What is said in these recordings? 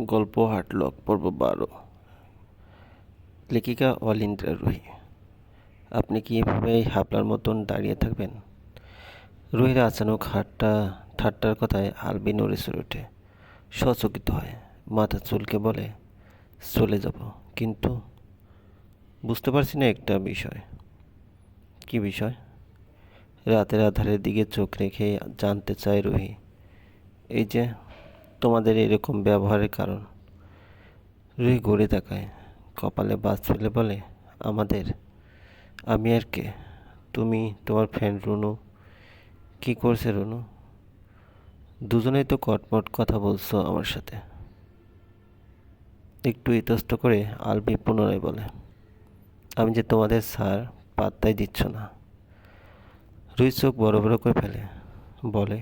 গল্প হাটলক পর্ব বারো। লেখিকা অলিন্দ্রা রুহি, আপনি কি এভাবে হাবলার মতন দাঁড়িয়ে থাকবেন? রুহির আচানক হাটটা, ঠাট্টার কথায় আলবি নড়ে চড়ে ওঠে। সচকিত হয়, মাথা চুলকে বলে, চলে যাব। কিন্তু বুঝতে পারছি না একটা বিষয়। কি বিষয়? রাতের আধারের দিকে চোখ রেখে জানতে চায় রুহি, এই যে তোমাদের এরকম ব্যবহারের কারণ। রুই ঘুরে তাকায়। কপালে বাস ফেলে বলে, আমাদের? আমি আর কে? তুমি, তোমার ফ্রেন্ড রুনু? কি করছে রুনু? দুজনেই তো কটমট কথা বলছো আমার সাথে। একটু ইতস্ত করে আলবি পুনরায় বলে, আমি যে তোমাদের স্যার, পাত্তাই দিচ্ছ না। রুই চোখ বড় বড় করে ফেলে, বলে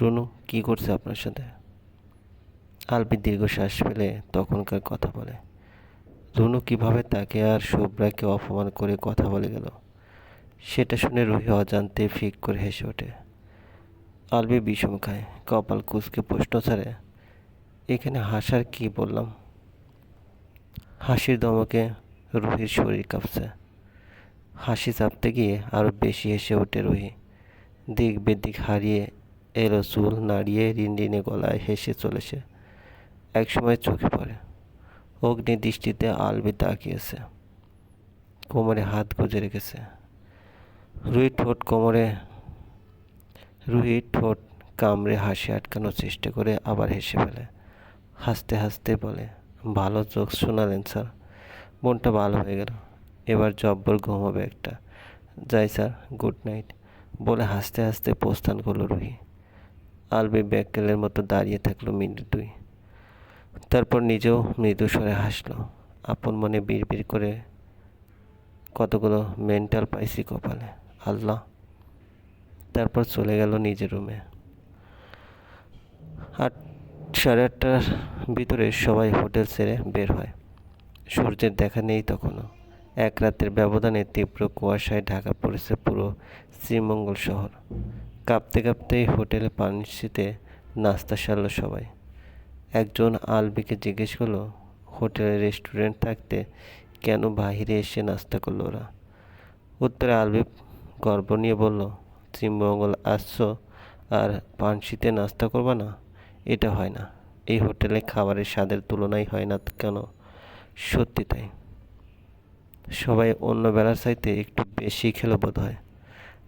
রুনু, কি করছে আপনার সাথে? আলবি দীর্ঘশ্বাস ফেলে তখনকার কথা বলে। রুনু কীভাবে তাকে আর শুভ্রাকে অপমান করে কথা বলে গেল, সেটা শুনে রুহি অজান্তে ফিক করে হেসে ওঠে। আলবি বিষম খায়, কপাল কুচকে প্রশ্ন ছাড়ে, এখানে হাসার কি বললাম? হাসির দমকে রুহির শরীর কাঁপছে। হাসি চাপতে গিয়ে আরও বেশি হেসে ওঠে রুহি। দিক বেদিক হারিয়ে এলো চুল নাড়িয়ে রিনরিনে গলায় হেসে চলেছে। একসময় চোখে পড়ে। অগ্নি দৃষ্টিতে আলবি তাকিয়েছে কোমরে হাত গুজে রেখেছে। রুহি ঠোঁট কোমরে রুহি ঠোঁট কামড়ে হাসি আটকানোর চেষ্টা করে আবার হেসে ফেলে। হাসতে হাসতে বলে, ভালো চোখ শোনালেন স্যার। মনটা ভালো হয়ে গেল। এবার জব্বর ঘুমাবে একটা। যাই স্যার, গুড নাইট। বলে হাসতে হাসতে প্রস্থান করল রুহি। আলবি ব্যাককেলের মতো দাঁড়িয়ে থাকল মিনিট দুই। তারপর নিজেও মৃদু স্বরে হাসলো। আপন মনে বিড়বিড় করে কতগুলো মেন্টাল পাইছি কপালে। আল্লাহ। তারপর চলে গেল নিজের রুমে। আট, সাড়ে আটটার ভিতরে সবাই হোটেল ছেড়ে বের হয়। সূর্যের দেখা নেই তখনও এক রাতের ব্যবধানে তীব্র কুয়াশায় ঢাকা পড়েছে পুরো শ্রীমঙ্গল শহর। কাঁপতে কাঁপতেই হোটেলে পানিশিতে নাস্তা সারল সবাই। একজন আলবিকে জিজ্ঞেস করল, হোটেলে রেস্টুরেন্ট থাকতে কেন বাহিরে এসে নাস্তা করল ওরা? উত্তরে আলবি গর্ব নিয়ে বলল শ্রীমঙ্গল আসছো আর পানশিতে নাস্তা করবা না? এটা হয় না। এই হোটেলে খাবারের স্বাদের তুলনাই হয় না কেন? সত্যি তাই। সবাই অন্য বেলার চাইতে একটু বেশি খেলো বোধ হয়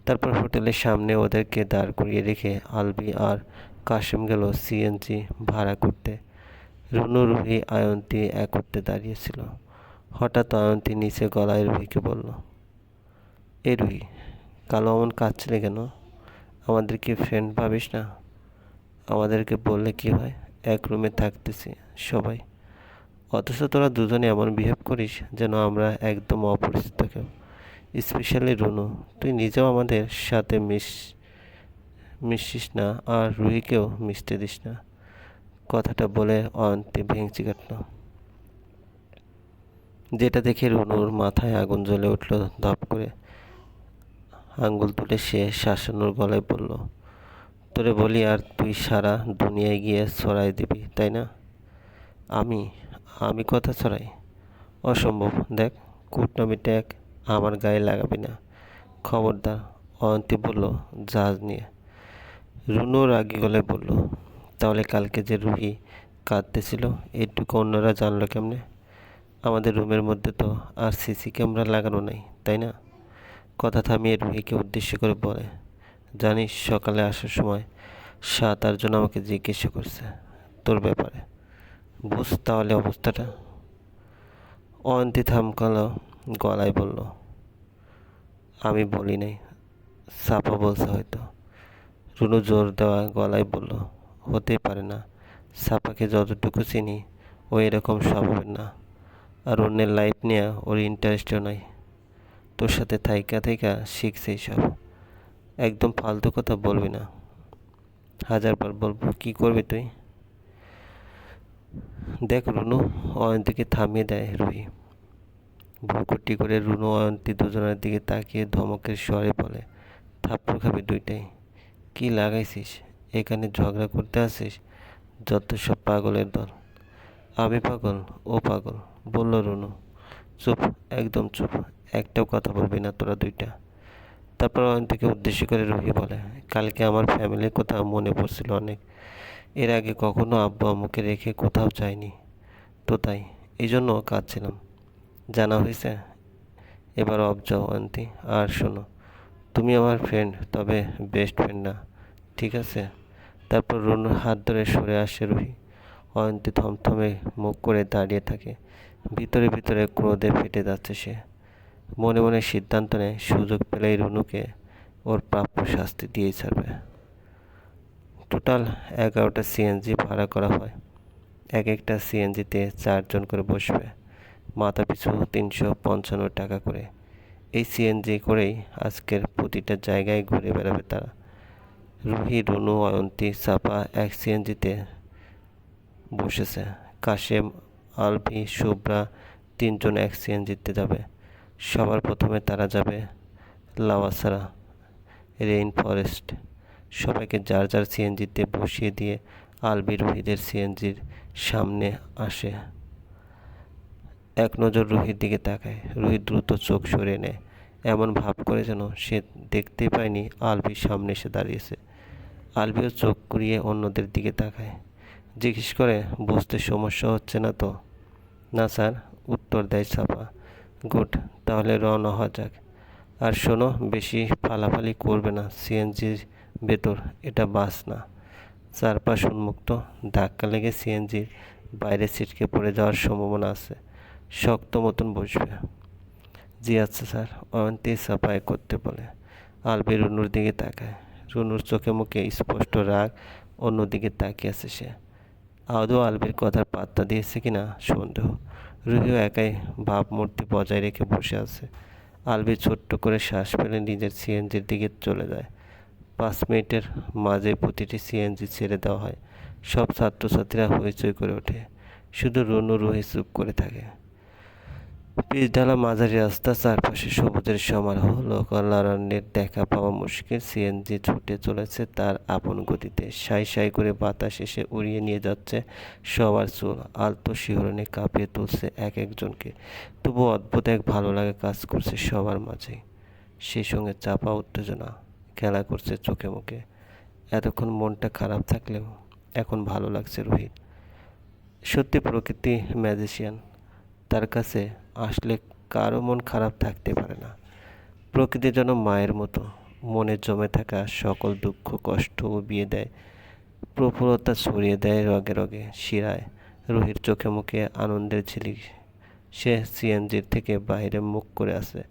তারপর হোটেলের সামনে ওদেরকে দাঁড় করিয়ে রেখে আলবি আর কাশেম গেল সিএনজি ভাড়া করতে। রুনু, রুহি, আয়ন্তী একত্রে দাঁড়িয়েছিল। হঠাৎ অয়ন্তী নিচে গলায় রুহিকে বলল, এ রুহি, কালো অমন কাঁদছিলে কেন? আমাদেরকে ফ্রেন্ড ভাবিস না? আমাদেরকে বললে কি হয়? এক রুমে থাকতেছি সবাই। অথচ তোরা দুজনে এমন বিহেভ করিস যেন আমরা একদম অপরিচিত কেউ। স্পেশালি রুনু, তুই নিজেও আমাদের সাথে মিশ, মিশিস না আর রুহিকেও মিশতে দিস না। কথাটা বলে অয়ন্তী ভেঙচি কাটল। যেটা দেখে রুনুর মাথায় আগুন জ্বলে উঠল ধপ করে। আঙ্গুল তুলে সে শাসানোর গলায় বলল, তোরে বলি আর তুই সারা দুনিয়ায় গিয়ে ছড়াই দিবি, তাই না? আমি আমি কথা ছড়াই? অসম্ভব, দেখ কুটনামি ট্যাগ আমার গায়ে লাগাবি না। খবরদার অয়ন্তী বলল, জাহাজ নিয়ে। রুনু রাগি গলে বলল, তাহলে কালকে যে রুহি কাঁদতেছিল এইটুকু অন্যরা জানলো কেমনে? আমাদের রুমের মধ্যে তো আর সিসি ক্যামেরা লাগানো নাই, তাই না? কথা থামিয়ে রুহিকে উদ্দেশ্য করে বলে, জানিস সকালে আসার সময় সাত আটজন আমাকে জিজ্ঞাসা করছে তোর ব্যাপারে। বুঝ তাহলে অবস্থাটা। অয়ন্তী থামকালো গলায় বলল, আমি বলি নাই। সাপা বলছে হয়তো। রুনু জোর দেওয়া গলায় বলল, হতেই পারে না। সাপাকে যতটুকু চিনি, ও এরকম স্বভাবের না। আর অন্যের লাইফ নিয়ে ওর ইন্টারেস্টও নাই। তোর সাথে থাইকা থাইকা শিখছে সব একদম ফালতু কথা বলবি না। হাজারবার বলব, কি করবি তুই? দেখ রুনু অয়ন্তীকে থামিয়ে দেয় রুহি। ভুকুটি করে রুনু অয়ন্তী দুজনের দিকে তাকিয়ে ধমকের স্বরে বলে, থাপ্পড় খাবি দুইটাই। কি লাগাইছিস? এখানে ঝগড়া করতে আসিস? যত সব পাগলের দল। আমি পাগল, ও পাগল, বলল রুনু। চুপ, একদম চুপ। একটাও কথা বলবি না তোরা দুইটা। তারপর অয়ন্তীকে উদ্দেশ্য করে রুহি বলে, কালকে আমার ফ্যামিলির কথা মনে পড়ছিল অনেক। এর আগে কখনো আব্বু আম্মুকে রেখে কোথাও যাইনি। তো তাই এই জন্য কাঁদছিলাম। জানা হয়েছে। এবার অফ যাও অয়ন্তী আর শোনো, তুমি আমার ফ্রেন্ড তবে বেস্ট ফ্রেন্ড না, ঠিক আছে? তারপর রুনুর হাত ধরে সরে আসে রুহি। অয়ন্তী থমথমে মুখ করে দাঁড়িয়ে থাকে। ভিতরে ভিতরে ক্রোধে ফেটে যাচ্ছে সে। মনে মনে সিদ্ধান্ত নেয়, সুযোগ পেলেই রুনুকে ওর প্রাপ্য শাস্তি দিয়েই ছাড়বে। টোটাল এগারোটা সিএনজি ভাড়া করা হয়। এক একটা সিএনজিতে চারজন করে বসবে। মাথা পিছু তিনশো পঞ্চান্ন টাকা করে। এই সিএনজি করেই আজকের প্রতিটা জায়গায় ঘুরে বেড়াবে তারা। রুহি, রুনু, অয়ন্তী চাপা এক সিএনজিতে বসেছে। কাশেম, আলভি, শুভ্রা তিনজন এক সিএনজিতে যাবে। সবার প্রথমে তারা যাবে লাওয়াসারা রেইন ফরেস্ট। সবাইকে যার যার সিএনজিতে বসিয়ে দিয়ে আলবি রুহিদের সিএনজির সামনে আসে। এক নজর রুহির দিকে তাকায়। রুহি দ্রুত চোখ সরিয়ে নেয়। এমন ভাব করে যেন সে দেখতে পায়নি আলবির সামনে এসে দাঁড়িয়েছে। আলবিও চোখ কুড়িয়ে অন্যদের দিকে তাকায়। জিজ্ঞেস করে, বুঝতে সমস্যা হচ্ছে না তো? না স্যার, উত্তর দেয় ছাপা। গুড, তাহলে রওনা হওয়া যাক। আর শোনো, বেশি ফালাফালি করবে না সিএনজির ভেতর। এটা বাস না। চারপাশ উন্মুক্ত। ধাক্কা লেগে সিএনজির বাইরে ছিটকে পড়ে যাওয়ার সম্ভাবনা আছে। শক্ত মতন বসবে। জি আচ্ছা স্যার অয়ন্তী সাফাই করতে বলে। আলবি রুনুর দিকে তাকায়। রুনুর চোখে মুখে স্পষ্ট রাগ অন্যদিকে তাকিয়ে আছে সে। আদৌ আলবির কথার পাত্তা দিয়েছে কিনা সন্দেহ। রুহিও একাই ভাবমূর্তি বজায় রেখে বসে আছে। আলবি ছোট্ট করে শ্বাস ফেলে নিজের সিএনজির দিকে চলে যায়। পাঁচ মিনিটের মাঝে প্রতিটি সিএনজি ছেড়ে দেওয়া হয়। সব ছাত্রছাত্রীরা হইচই করে ওঠে। শুধু রুনু রুহি চুপ করে থাকে। পিচ ঢালা মাঝারি রাস্তা, চারপাশে সবুজের সমারোহ লোকারণ্যের দেখা পাওয়া মুশকিল। সিএনজি ছুটে চলেছে, তার আপন গতিতে সাই সাই করে বাতাস এসে উড়িয়ে নিয়ে যাচ্ছে সবার চুল। আলতো শিহরণে কাঁপিয়ে তুলছে এক একজনকে। তবু অদ্ভুত এক ভালো লাগে কাজ করছে সবার মাঝে সেই সঙ্গে চাপা উত্তেজনা খেলা করছে চোখে মুখে। এতক্ষণ মনটা খারাপ থাকলেও এখন ভালো লাগছে রোহিত। সত্যি প্রকৃতি ম্যাজিশিয়ান। তার কাছে আসলে কারও মন খারাপ থাকতে পারে না। প্রকৃতি যেন মায়ের মতো। মনে জমে থাকা সকল দুঃখ, কষ্ট উবিয়ে দেয়। প্রফুল্লতা ছড়িয়ে দেয় রগে রগে, শিরায়। রোহির চোখে মুখে আনন্দের ঝিলিক। সে সিএনজির থেকে বাইরে মুখ করে আসে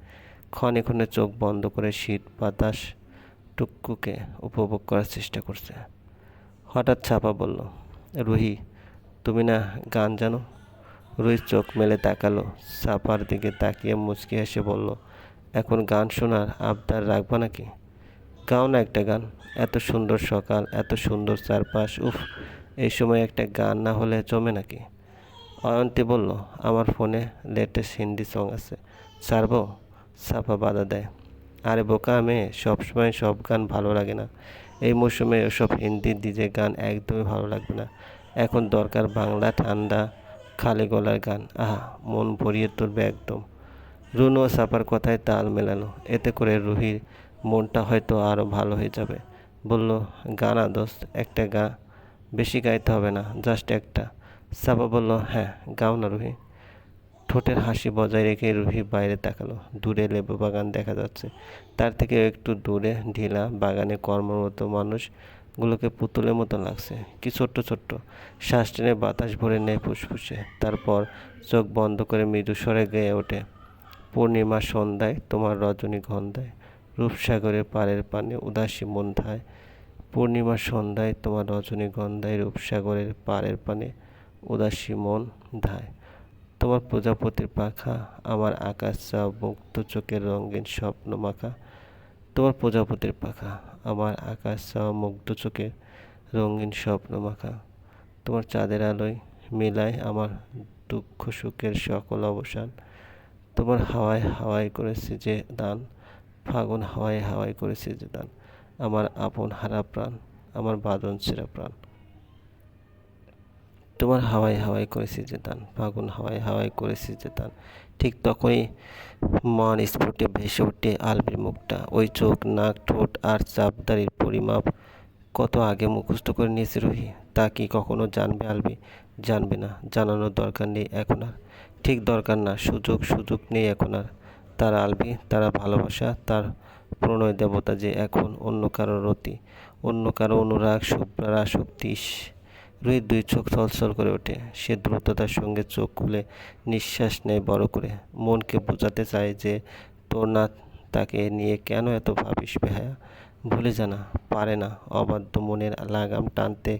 ক্ষণে ক্ষণে চোখ বন্ধ করে শীত বাতাস টুকুকে উপভোগ করার চেষ্টা করছে। হঠাৎ ছাপা বলল, রুহি, তুমি না গান জানো? রুহি চোখ মেলে তাকালো, সাফার দিকে তাকিয়ে মুচকি হেসে বলল, এখন গান শোনার আবদার রাখবা নাকি? গাও না একটা গান, এত সুন্দর সকাল, এত সুন্দর চারপাশ, উফ, এই সময় একটা গান না হলে জমে নাকি? অয়ন্তী বলল, আমার ফোনে লেটেস্ট হিন্দি সং আছে, ছাড়ব? সাফা বাধা দেয়, আরে বোকা মেয়ে, সবসময় সব গান ভালো লাগে না, এই মৌসুমে ওসব হিন্দি ডিজে গান একদমই ভালো লাগবে না, এখন দরকার বাংলা, ঠান্ডা খালি গলার গান। আহা, মন ভরিয়ে তুলবে একদম। রুনু ও সাপার কথায় তাল মেলালো। এতে করে রুহির মনটা হয়তো আরও ভালো হয়ে যাবে। বলল, গানা দোস্ত, একটা গা বেশি গাইতে হবে না জাস্ট একটা। সাপা বলল হ্যাঁ গাও না রুহি। ঠোঁটের হাসি বজায় রেখে রুহি বাইরে তাকালো। দূরে লেবু বাগান দেখা যাচ্ছে। তার থেকে একটু দূরে, ঢিলা বাগানে কর্মরত মানুষগুলোকে পুতুলের মতো লাগছে। কি ছোট্ট ছোট্ট। শ্বাস টেনে বাতাস ভরে নেয় ফুসফুসে। তারপর চোখ বন্ধ করে মৃদু স্বরে গেয়ে ওঠে, পূর্ণিমা সন্ধ্যায় তোমার রজনীগন্ধায় রূপসাগরের পাড়ের পানে উদাসী মন ধায়। পূর্ণিমা সন্ধ্যায় তোমার রজনীগন্ধায় রূপসাগরের পাড়ের পানে উদাসী মন ধায়। তোমার প্রজাপতির পাখা, আমার আকাশ চা মুক্ত চোখের রঙিন স্বপ্ন মাখা তোমার প্রজাপতির পাখা, আমার আকাশ চা মুগ্ধ চোখে রঙিন স্বপ্ন মাখা। তোমার চাঁদের আলোয় মিলায় আমার দুঃখ সুখের সকল অবসান। তোমার হাওয়ায় হাওয়ায় করেছে যে দান, ফাগুন হাওয়ায় হাওয়ায় করেছে যে দান। আমার আপন হারা প্রাণ, আমার বাদন ছেঁড়া প্রাণ। তোমার হাওয়াই হাওয়াই করেছি যে টান ফাগুন হাওয়াই হাওয়াই করেছি যে টান ঠিক তখনই মন স্ফুটে ভেসে ওঠে আলবির মুখটা। ওই চোখ, নাক, ঠোঁট আর চাপদারির পরিমাপ কত আগে মুখস্থ করে নিয়েছে রুহি? তা কি কখনো জানবে আলবি? জানবে না, জানানোর দরকার নেই এখন আর। ঠিক দরকার না, সুযোগ সুযোগ নেই এখন আর। তার আলবি, তারা ভালোবাসা, তার প্রণয় দেবতা যে এখন অন্য কারোর রতি, অন্য কারও অনুরাগ শুভ্রার আসক্তি রুহির দুই চোখ ছলছল করে ওঠে। সে দ্রুততার সঙ্গে চোখ খুলে নিঃশ্বাস নেয় বড় করে। মনকে বোঝাতে চায় যে, তোর না তাকে নিয়ে কেন এত ভাবিস বেহায়া ভুলে জানা পারে না। অবাধ্য মনের লাগাম টানতে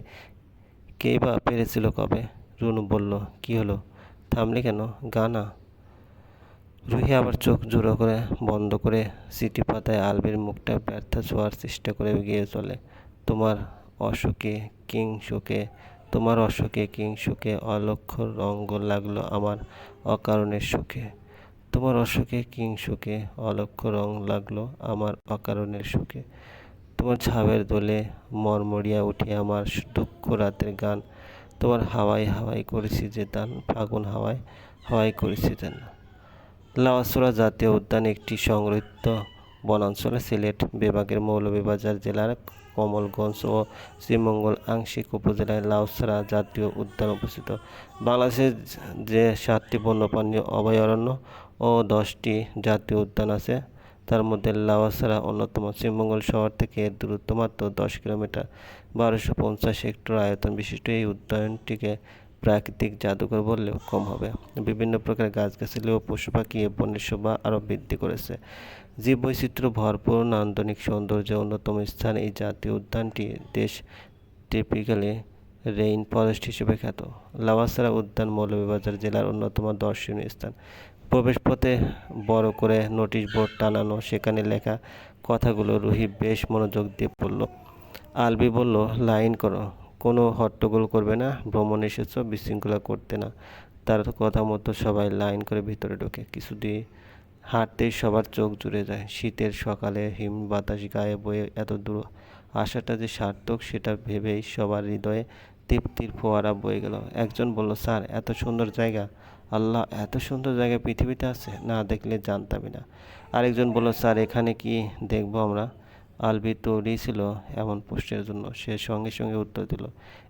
কে বা পেরেছিল কবে? রুনু বলল, কি হলো? থামলে কেন? গানা রুহি আবার চোখ জোড়ো করে বন্ধ করে সিটি পাতায় আলবির মুখটা ব্যর্থ ছোঁয়ার চেষ্টা করে এগিয়ে চলে। তোমার অশোকে কিং শোকে তোমার অশোকে কিং শোকে অলক্ষ্য রঙ্গ লাগল আমার অকারণের সুখে। তোমার অশোকে কিং শোকে অলক্ষ্য রং লাগল আমার অকারণের সুখে। তোমার ছাবের দোলে মরমরিয়া উঠে আমার দুঃখ রাতের গান। তোমার হাওয়াই হাওয়াই করেছি যে দান, ফাগুন হাওয়ায় হাওয়াই করেছি যেন লাওয়াসুরা জাতীয় উদ্যান একটি সংরক্ষিত বনাঞ্চলে সিলেট বিভাগের মৌলভীবাজার জেলার কমলগঞ্জ ও শ্রীমঙ্গল আংশিক উপজেলায় লাউসরা জাতীয় উদ্যান অবস্থিত। বাংলাদেশের যে সাতটি বন্যপ্রাণী অভয়ারণ্য ও দশটি জাতীয় উদ্যান আছে, তার মধ্যে লাওয়াসরা অন্যতম। শ্রীমঙ্গল শহর থেকে দূরত্ব মাত্র দশ কিলোমিটার। বারোশো পঞ্চাশ হেক্টর আয়তন বিশিষ্ট এই উদ্যানটিকে প্রাকৃতিক জাদুঘর বললেও কম হবে। বিভিন্ন প্রকার গাছগাছালি ও পশু পাখি এ বনের শোভা আরও বৃদ্ধি করেছে। জীব বৈচিত্র্য ভরপুর নান্দনিক সৌন্দর্য অন্যতম স্থান এই জাতীয় উদ্যানটি দেশ টিপিক্যালি রেইন ফরেস্ট হিসেবে খ্যাত। লাওয়াসরা উদ্যান মৌলভীবাজার জেলার অন্যতম দর্শনীয় স্থান। প্রবেশপথে বড় করে নোটিশ বোর্ড টানানো, সেখানে লেখা কথাগুলো রুহি বেশ মনোযোগ দিয়ে পড়ল। আলবি বলল, লাইন করো। কোনো হট্টগোল করবে না, ভ্রমণ এসেছ, বিশৃঙ্খলা করতে না। তার কথা মতো সবাই লাইন করে ভিতরে ঢোকে। কিছুদিন হাঁটতেই সবার চোখ জুড়ে যায়। শীতের সকালে হিম বাতাস গায়ে বয়ে এত দূর আসাটা যে সার্থক, সেটা ভেবেই সবার হৃদয়ে তৃপ্তির ফোয়ারা বয়ে গেল। একজন বলল, স্যার, এত সুন্দর জায়গা। আল্লাহ, এত সুন্দর জায়গা পৃথিবীতে আছে? না দেখলে জানতামই না। আরেকজন বলল, স্যার, এখানে কি দেখব আমরা? আলবি তৈরি ছিল এমন প্রশ্নের জন্য। সে সঙ্গে সঙ্গে উত্তর দিল,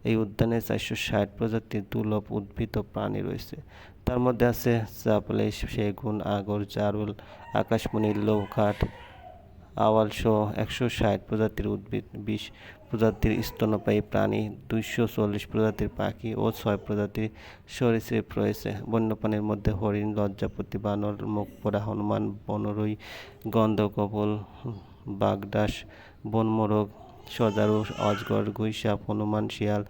এই উদ্যানে চারশো ষাট প্রজাতির দুর্লভ উদ্ভিদ প্রাণী রয়েছে। তার মধ্যে আছে চাপলে সেগুন, আগর, জারুল, আকাশমণি লৌকাঠ আওয়াল সহ একশো ষাট প্রজাতির উদ্ভিদ, বিশ প্রজাতির স্তন্যপায়ী প্রাণী, দুইশো চল্লিশ প্রজাতির পাখি ও ছয় প্রজাতির সরীসৃপ রয়েছে। বন্যপ্রাণীর মধ্যে হরিণ, লজ্জাপতি, বানর মুখপোড়া হনুমান, বনরুই গন্ধকপল বাগডাস বনমোরগ, সজারু, অজগর, গুইসাপ, হনুমান শিয়াল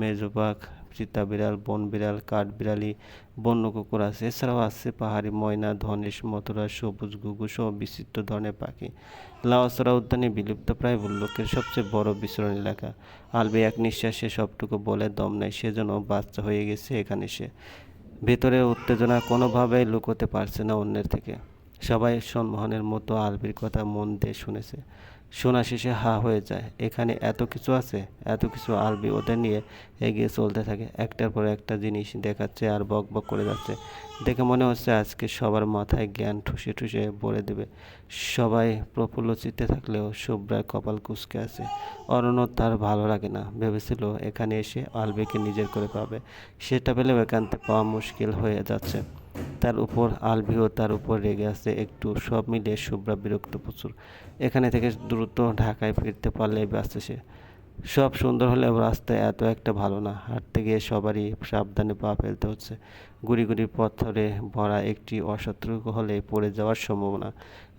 মেজবাগ চিতা বিড়াল বন বিড়াল কাঠবিড়ালি বন্য কুকুর আছে। এছাড়াও আছে পাহাড়ি ময়না, ধনেশ, মথুরা, সবুজ গুগু সহ বিচিত্র ধরনের পাখি। লাওয়াসরা উদ্যানে বিলুপ্ত প্রায় লোকের সবচেয়ে বড় বিচরণ এলাকা। আলবে এক নিঃশ্বাসে সবটুকু বলে, দম নেয় সেজন্য বাচ্চা হয়ে গেছে এখানে সে ভেতরের উত্তেজনা কোনোভাবেই লুকোতে পারছে না অন্যের থেকে। সবাই সম্মোহনের মতো আলবির কথা মন দিয়ে শুনেছে। শোনা শেষে হা হয়ে যায়। এখানে এত কিছু আছে, এত কিছু আলবি ওদের নিয়ে এগিয়ে চলতে থাকে। একটার পর একটা জিনিস দেখাচ্ছে আর বক বক করে যাচ্ছে। দেখে মনে হচ্ছে আজকে সবার মাথায় জ্ঞান ঠুসে ঠুসে ভরে দেবে। সবাই প্রফুল্ল চিত্তে থাকলেও শুভ্রার কপাল কুচকে আছে। অরণ্য তার ভালো লাগে না। ভেবেছিল এখানে এসে আলবিকে নিজের করে পাবে। সেটা পেলেও একান্তে পাওয়া মুশকিল হয়ে যাচ্ছে। তার উপর আলভিও তার উপর রেগে আছে একটু। সব মিলিয়ে শুভ্রা বিরক্ত প্রচুর। এখানে থেকে দ্রুত ঢাকায় ফিরতে পারলেই ব্যস্ত সে। সব সুন্দর হলেও রাস্তায় এত একটা ভালো না। হাঁটতে গিয়ে সবারই সাবধানে পা ফেলতে হচ্ছে। গুড়ি গুড়ি পথরে ভরা একটি অসতর্ক হলে পড়ে যাওয়ার সম্ভাবনা।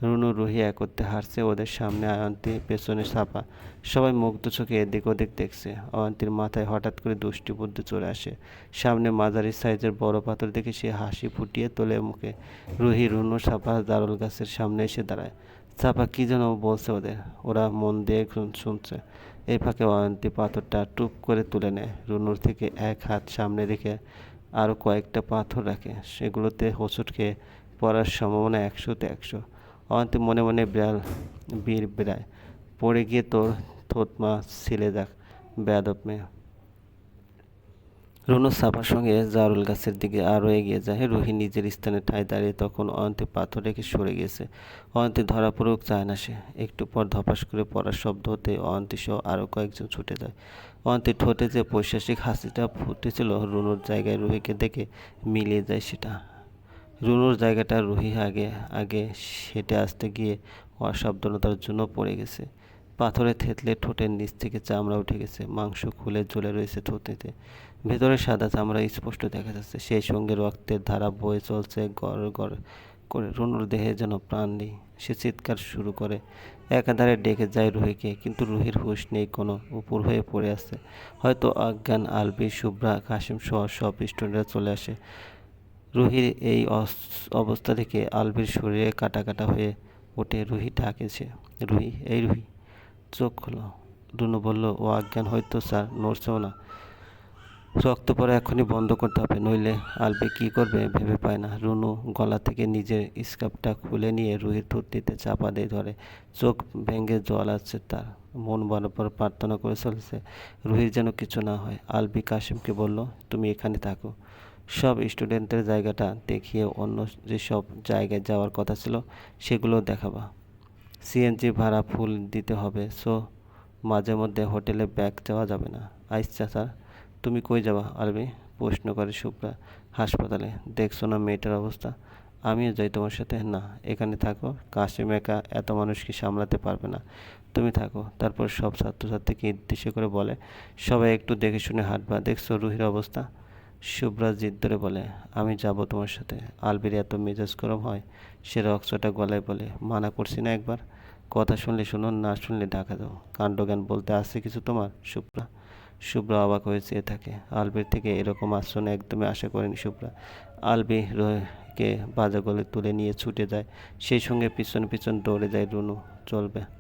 রুনু রুহি একত্রে হাঁটছে ওদের সামনে আয়ন্তী পেছনে ছাপা সবাই মুগ্ধ চোখে এদিক ওদিক দেখছে। অয়ন্তীর মাথায় হঠাৎ করে দুষ্টি বুদ্ধি চলে আসে। সামনে মাঝারি সাইজের বড় পাথর দেখে সে হাসি ফুটিয়ে তোলে মুখে। রুহি রুনু ছাপা দারুল গাছের সামনে এসে দাঁড়ায়। চাপা কী যেন বলছে ওদের। ওরা মন দিয়ে শুনছে। এই ফাঁকে অয়ন্তী পাথরটা টুপ করে তুলে নেয়। রুনুর থেকে এক হাত সামনে রেখে আরও কয়েকটা পাথর রাখে। সেগুলোতে হোঁচট খেয়ে পড়ার সম্ভাবনা একশোতে একশো। অয়ন্তি মনে মনে বিড়াল, বীর বেড়ায়। পড়ে গিয়ে তোর থোতমা, ছিলে যাক। বেয়াদব মেয়ে। রুনু সাফার সঙ্গে জারুল গাছের দিকে আরও এগিয়ে যায়। রুহি নিজের স্থানে ঠায় দাঁড়িয়ে তখন অয়ন্তী পাথর রেখে সরে গেছে অয়ন্তী ধরা পড়ুক চায় না সে। একটু পর ধপাস করে পড়ার শব্দ হতে অয়ন্তী সহ আরও কয়েকজন ছুটে যায়। অয়ন্তী ঠোঁটে যে পৈশাসিক হাসিটা ফুটেছিল, রুনুর জায়গায় রুহিকে দেখে মিলিয়ে যায় সেটা। রুনুর জায়গাটা রুহি আগে আগে সেটে আসতে গিয়ে অসাবধানতার জন্য পড়ে গেছে। পাথরে থেতলে ঠোঁটের নিচ থেকে চামড়া উঠে গেছে। মাংস খুলে জ্বলে রয়েছে ঠোঁটেতে। ভেতরে সাদা চামড়া স্পষ্ট দেখা যাচ্ছে। সেই সঙ্গে রক্তের ধারা বয়ে চলছে, গড় গড় করে রুনুর দেহে যেন প্রাণ নেই। সে চিৎকার শুরু করে। একাধারে ডেকে যায় রুহিকে, কিন্তু রুহির হুঁশ নেই, কোনো উপর হয়ে পড়ে আছে। হয়তো অজ্ঞান আলবি, শুভ্রা কাশিম সহ সব স্টুডেন্টরা চলে আসে। রুহির এই অবস্থা দেখে আলবির শরীরে কাটা কাটা হয়ে ওঠে রুহি ডাকেছে রুহি, এই রুহি। চোখ খোলো। রুনু বলল, ও অজ্ঞান হয়তো স্যার, নড়ছেও না। রক্ত পড়া এখনই বন্ধ করতে হবে, নইলে আলবি কি করবে ভেবে পায় না। রুনু গলা থেকে নিজের স্কার্ফটা খুলে নিয়ে রুহির থুতনিতে চাপা দিয়ে ধরে, চোখ ভেঙে জল আসছে তার, মন বরাবর প্রার্থনা করে চলেছে, রুহির যেন কিছু না হয়। আলবি কাশিমকে বলল, তুমি এখানে থাকো। সব স্টুডেন্টের জায়গাটা দেখিয়ে অন্য যেসব জায়গায় যাওয়ার কথা ছিল সেগুলো দেখাবা। সিএনজি ভাড়া ফুল দিতে হবে, সো মাঝে মধ্যে হোটেলে ব্যাগ যাওয়া যাবে না। আচ্ছা স্যার তুমি কই যাবা আরবি? প্রশ্ন করে শুভ্রা। হাসপাতালে, দেখছ না মেয়েটার অবস্থা? আমিও যাই তোমার সাথে। না, এখানে থাকো। কাশিম একা এত মানুষকে সামলাতে পারবে না। তুমি থাকো। তারপর সব ছাত্রছাত্রীকে উদ্দেশ্য করে বলে, সবাই একটু দেখে শুনে হাঁটবা। দেখছ রুহির অবস্থা? শুভ্রা জিদ ধরে বলে, আমি যাব তোমার সাথে। আলবির এত মেজাজ গরম হয়, সে রক্সটা গলায় বলে, মানা করছি না একবার। কথা শুনলে শুনুন না শুনলে ঢাকা দাও। কাণ্ডজ্ঞান বলতে আসছে কিছু তোমার, শুভ্রা? শুভ্রা অবাক হয়ে চেয়ে থাকে। আলবির থেকে এরকম আশ্রয় একদমই আশা করেনি শুভ্রা। আলবি রোহকে বাজা গলে তুলে নিয়ে ছুটে যায়। সেই সঙ্গে পিছন পিছন দৌড়ে যায় রুনু। চলবে।